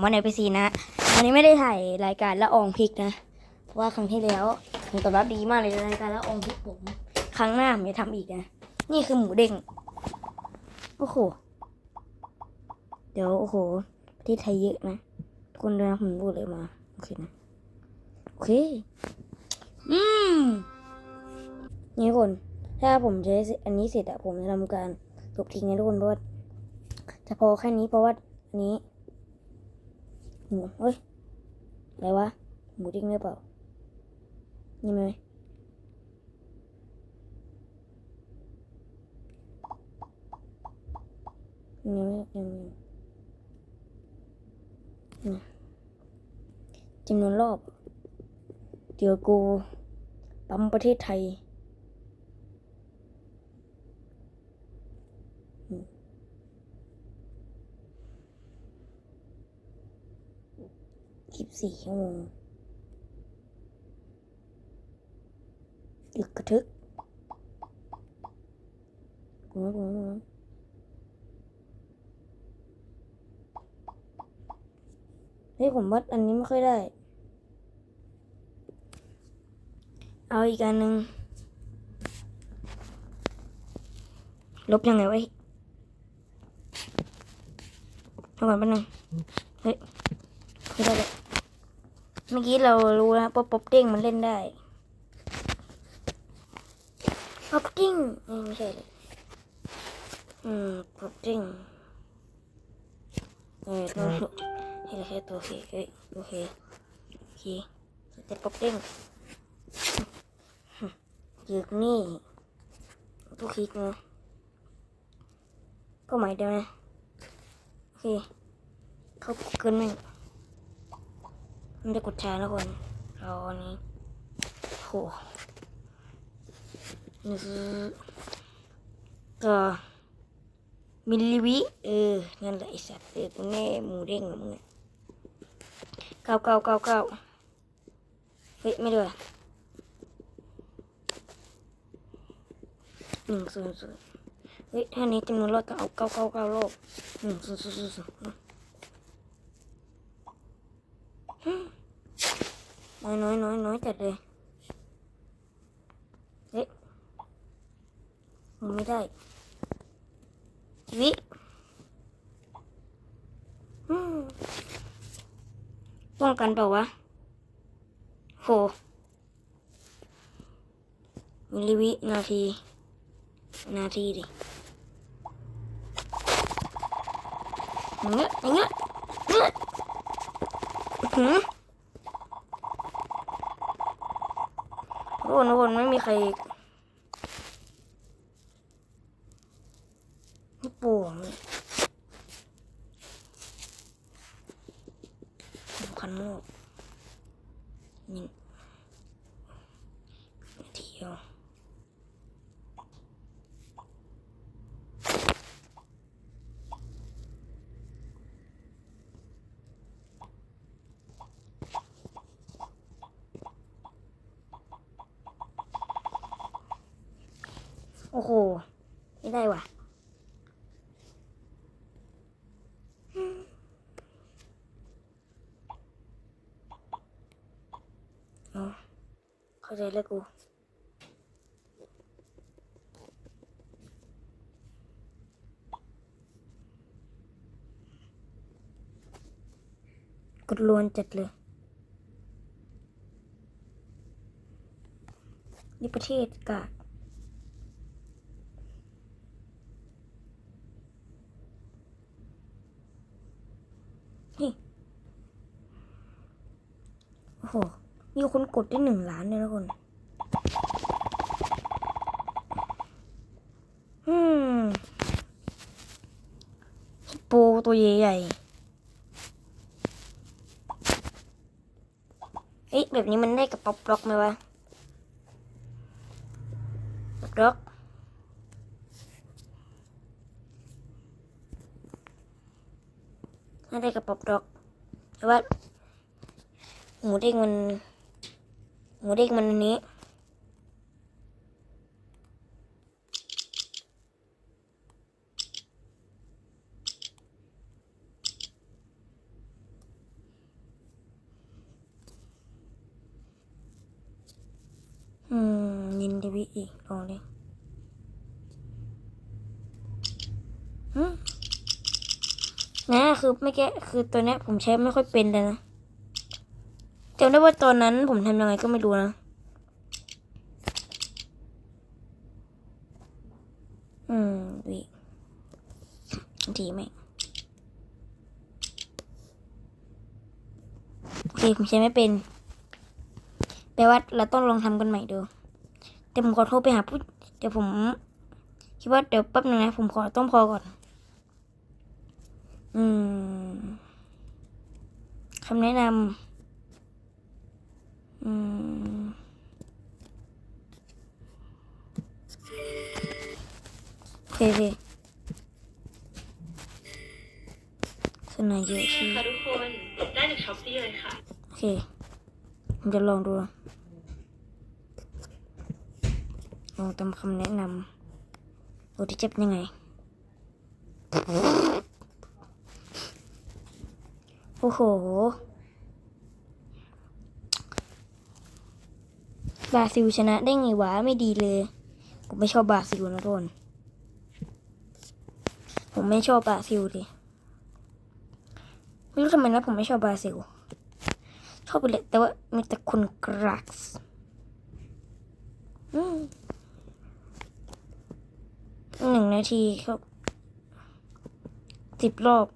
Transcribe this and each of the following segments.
ผมว่าในพีซีนะวันนี้ไม่ได้ถ่ายรายการละอองพริกนะ เพราะว่าครั้งที่แล้วผลตอบรับดีมากเลยรายการละอองพริกผม ครั้งหน้าผมจะทำอีกนะ นี่คือหมูเด้ง โอ้โห เดี๋ยวโอ้โหประเทศไทยเยอะนะทุกคนดูนะผมพูดเลยมา โอเคนะ โอเค อืมนี่คน ถ้าผมจะได้อันนี้เสร็จอะผมจะทำการลบทิ้งนะทุกคนเพราะว่าจะพอแค่นี้เพราะว่าอันนี้ หมูเฮ้ยอะไรวะ หมูดิ้งหรือเปล่า นี่ไหมนี่ไหมยังจำนวนรอบ เดี๋ยวกูปั๊มประเทศไทย ยี่สิบสี่ชั่วโมงอึกกระทึกกูนะกูนะกูนะเฮ้ยผมว่าอันนี้ไม่ค่อยได้ เอาอีกอันหนึ่งลบยังไงวะเอาก่อนแป๊บนึงเฮ้ยไม่ได้เลย เมื่อกี้เรารู้แล้วป๊อปป๊อปเด้งมันเล่นได้ป๊อปเด้งไม่ใช่เลยอืมป๊อปเด้งเออตัวให้เราแค่ตัวเคเอ้ยตัวเคโอเคแต่ป๊อปเด้งยึกนี่ตัวคลิกนะก็หมายได้ไหมโอเค เขา Google แม่ง มันจะกดแชร์แล้วคนเราอันนี้โหนี่คือก็มิลลิวิเออนั่นแหละไอสัตว์เออกูแน่หมูเด้งมึงเก้าเก้าเก้าเก้าเฮ้ย ไม่ด้วยหนึ่งศูนย์ศูนย์เฮ้ยถ้านี้จำนวนรอบต้องเอาเก้าเก้าเก้ารอบหนึ่งศูนย์ศูนย์ศูนย์ศู น้อยน้อยน้อยน้อยจัดเลยเฮ้ยมันไม่ได้วิป้องกันเปล่าวะ โหมิลลิวินาที นาทีดิเงี้ยเงี้ยเงี้ยหือ โอ้โหทุกคนไม่มีใครไม่ปวงเลยสำคัญมากนี่เที่ยว โอ้โห ไม่ได้ว่ะ เข้าใจแล้วกู กดลวนจัดเลย นี่ประเทศกะนี่ โหมีคนกดได้หนึ่งล้านเลยนะคนอืมฮิปโปตัวใหญ่เอ๊ะแบบนี้มันได้กับป๊อปบล็อกไหมวะป๊อปบล็อกน่าได้กับป๊อปบล็อกแต่ว่า หมูเด้งมัน หมูเด้งมันอันนี้ อืม ยินดีวิอีกลองดินะคือไม่แก้คือตัวนี้ผมใช้ไม่ค่อยเป็นเลยนะ จำได้ว่าตอนนั้นผมทำยังไงก็ไม่รู้นะอืมวิดีไหมโอเคผมใช้ไม่เป็นแปลว่าเราต้องลองทำกันใหม่ดู แต่ผมขอโทรไปหาผู้เดี๋ยวผม คิดว่าเดี๋ยวแป๊บนึงนะผมขอต้องพอก่อน อืมคำแนะนำ อืมโอเคโอเคสนายเยอะชื่อค่ะทุกคนได้จากช้อปปี้เลยค่ะ โอเคผมจะลองดูลองตามคำแนะนำดูที่จะเป็นยังไง โอ้โห บราซิลชนะได้ไงวะไม่ดีเลย ผมไม่ชอบบราซิลนะทุกคนผมไม่ชอบบราซิลดิไม่รู้ทำไมนะผมไม่ชอบบราซิล ชอบไปเลยแต่ว่ามีแต่คนกรักส์หนึ่งนาทีครับสิบรอบ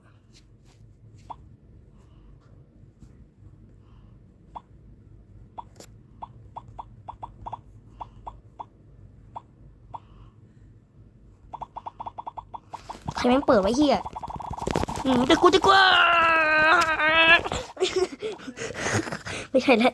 รแม่งเปิดไว้เฮียอืมแต่กูจะกลัวไม่ใช่แล้ว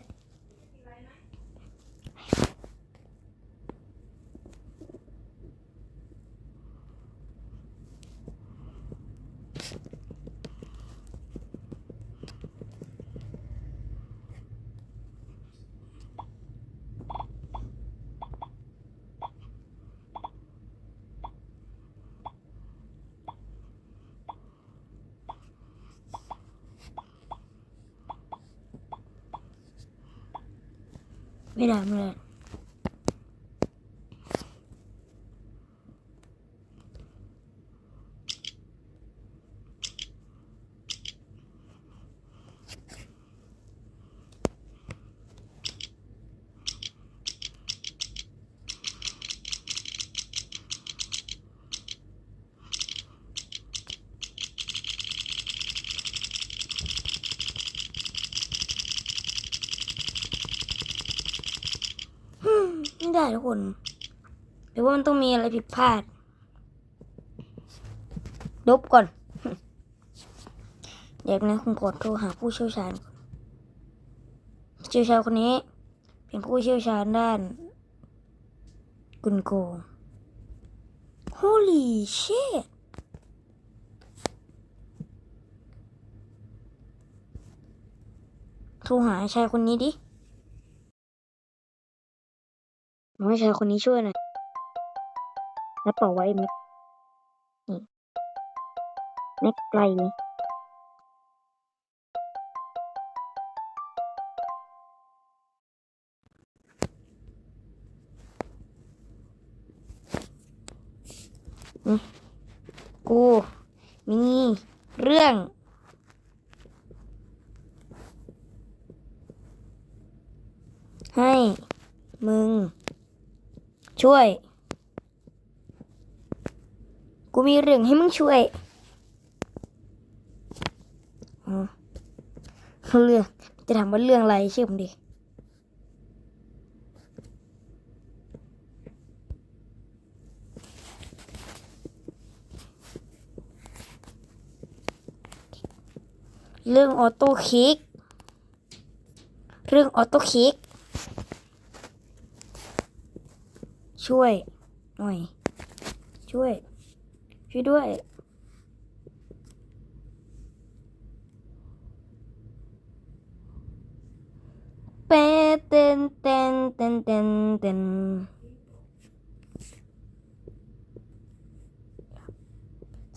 ไม่ได้ ทุกคนหรือว่ามันต้องมีอะไรผิดพลาดลบก่อน เดี๋ยวนะคุณกดโทรหาผู้เชี่ยวชาญเชี่ยวชาญคนนี้ เป็นผู้เชี่ยวชาญด้านกุนโกง Holy shit โทรหาชายคนนี้ดิ ขอให้ชายคนนี้ช่วยหน่อยแล้วเป่าไว้เม็ดนี่เม็ดไกลกูมีเรื่องให้มึง ช่วย กูมีเรื่องให้มึงช่วยเรื่องจะถามว่าเรื่องอะไรเชื่อผมดิเรื่องออโต้คลิก เรื่องออโต้คลิก ช่วย หน่อย ช่วย ช่วยด้วย เปเต้นเต้นเต้นเต้นเต้น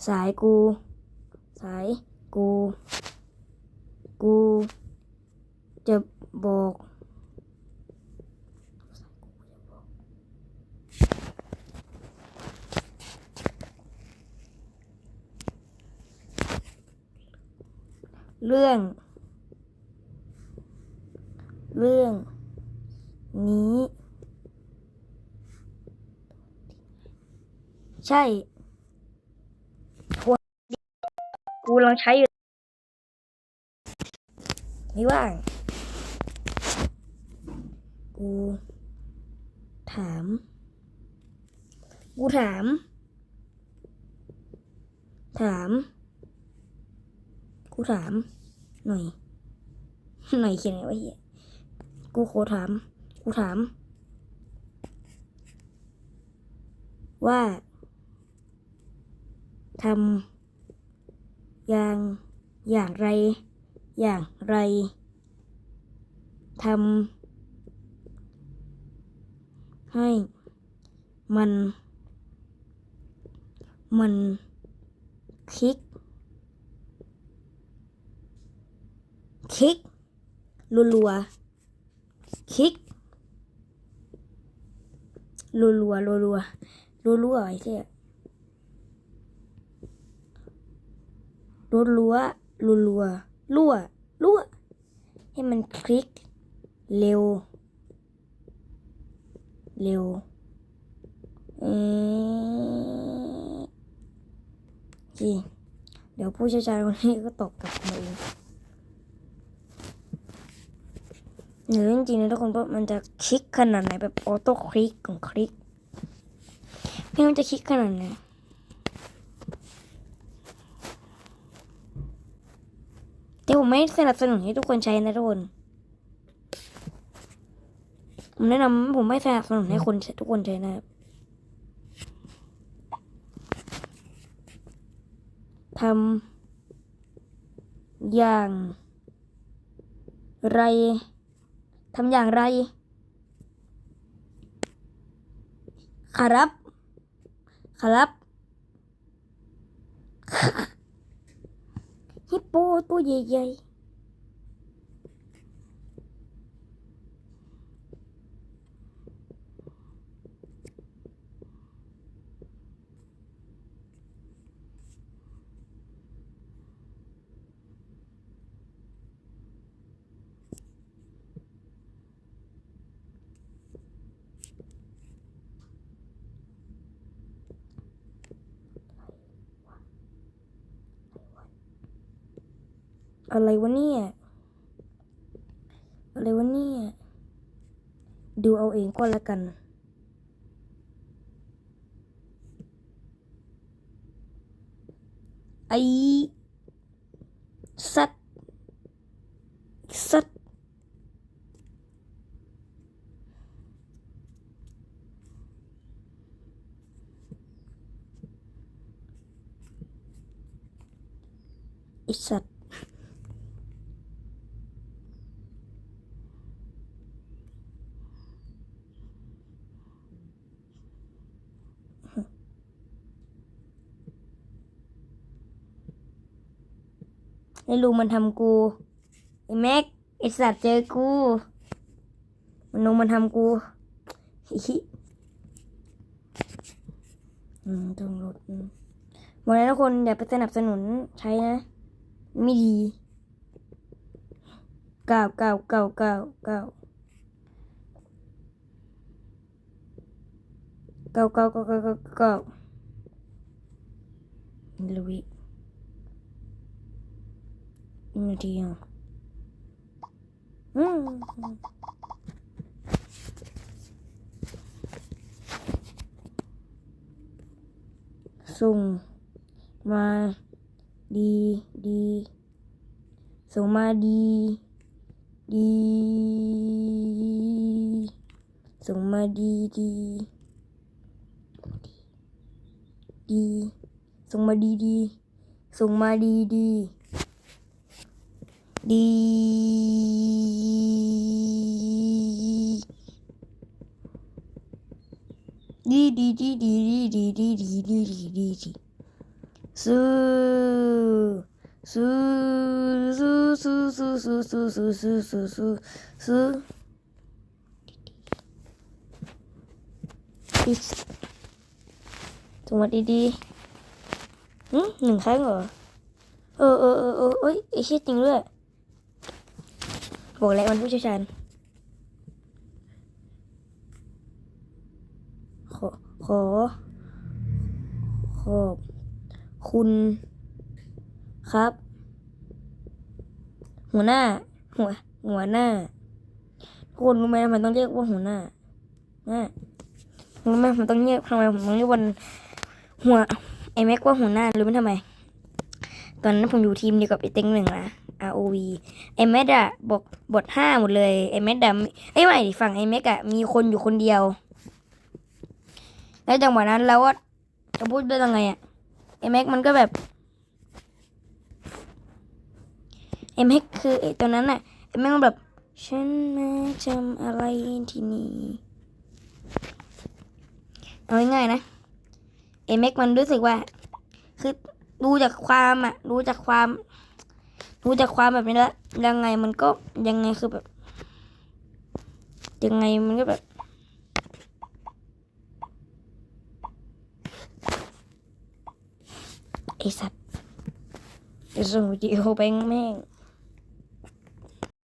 สายกู สายกู กู จะบอก เรื่อง เรื่องนี้ ใช่ควรกูลองใช้อยู่ไม่ว่าง กู ถาม กูถาม ถาม กูถาม หน่อย หน่อยเขียนไงวะเฮียกูขอถาม กูถาม ว่าทำอย่างอย่างไร อย่างไรทำให้มัน มันคลิก คลิกรัวๆคลิกรัวๆรัวๆรัวๆไอ้เหี้รัวรัวๆรัวๆรั่วรั่วให้มันคลิก เร็ว เร็วเออโอเคเดี๋ยวผู้เชี่ยวชาญคนนี้ก็ตอบกลับมาเอง หรือจริงๆนะทุกคนว่ามันจะคลิกขนาดไหนแบบออโต้คลิกของคลิกพี่มันจะคลิกขนาดไหนแต่ผมไม่สนับสนุนให้ทุกคนใช้นะทุกคนผมแนะนำผมไม่สนับสนุนให้คนทุกคนใช้นะครับทำอย่างไร ทำอย่างไร ครับ ครับ ฮิปโปตัวใหญ่ๆ อะไรวะเนี่ย อะไรวะเนี่ย ดูเอาเองก็แล้วกัน ไอสัตสัตไอสัต ไอ้ลุงมันทำกูไอ้แม็กไอ้สัตว์เจอกูมันลุงมันทำกูฮิฮิอืมต้องลดอืมวันนี้ทุกคนอย่าไปสนับสนุนใช้นะ ไม่ดีเก้าเก้าเก้าเก้าเก้าเก้าเก้าเก้าเก้าเก้าเก้าลุย หนึ่งนาทีอะอืมส่งมาดีดีส่งมาดีดีส่งมาดีดีดีส่งมาดีดีส่งมาดีดี ดีดีดีดีดีดีดีดีดีดีดีดีดีสู้สู้สู้สู้สู้สู้สู้สู้สู้สู้สู้สู้อีสจังหวะดีๆหึหนึ่งครั้ง วยบอกแล้วมันผู้เชี่ยวชาญขอขอขอบคุณครับ หัวหน้า หัว หัวหน้าทุกคนรู้ไหมทำไมต้องเรียกว่าหัวหน้านะรู้ไหมผมต้องเรียกทำไมผมต้องเรียกวันหัวไอแม็กว่าหัวหน้ารู้ไหมทำไม ตอนนั้นผมอยู่ทีมเดียวกับไอเต็งหนึ่งนะ ROV ไอแม็กอะบอกบทห้าหมดเลยไอแม็กอะไอยไม่ฝั่งไอแม็กอะมีคนอยู่คนเดียว แล้วจังหวะนั้นเราก็จะพูดได้ยังไงอะไอแม็กมันก็แบบไอแม็กคือไอตัวนั้นอะไอแม็กมันแบบฉันมาจำอะไรที่นี่เอาง่ายๆนะไอแม็กมันรู้สึกว่า คือดูจากความอะดูจากความ ดูจากความแบบนี้แล้วยังไงมันก็ยังไงคือแบบ ยังไงมันก็แบบไอสัตว์จะส่งวิดีโอไปแม่ง